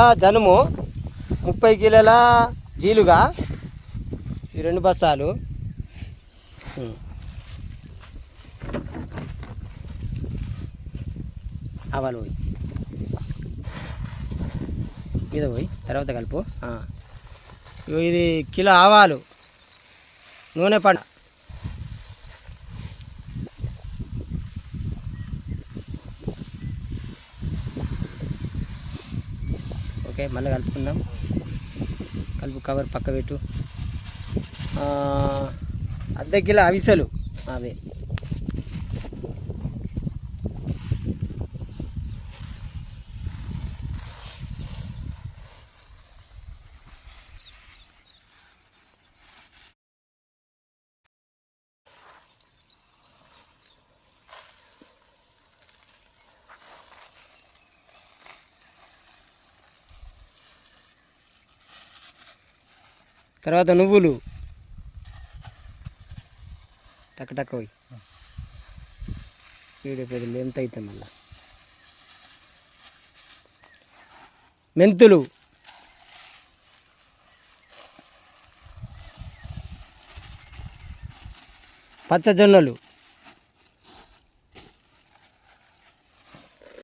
జనుము ముప్పై కిలోల జీలుగా ఈ రెండు బస్తాలు. అవలు ఆవాలు పోయి. మీద పోయి తర్వాత కలుపు. ఇది కిలో ఆవాలు. నూనె పండ ఓకే మళ్ళీ కలుపుకుందాం. కలుపు కవర్ పక్క పెట్టు. అర్ధ కిలో అవిసలు. అవి. తర్వాత నువ్వులు. టక్ టక్ పోయి. వీడియో ఎంత అయితే మళ్ళా. మెంతులు. పచ్చజొన్నలు.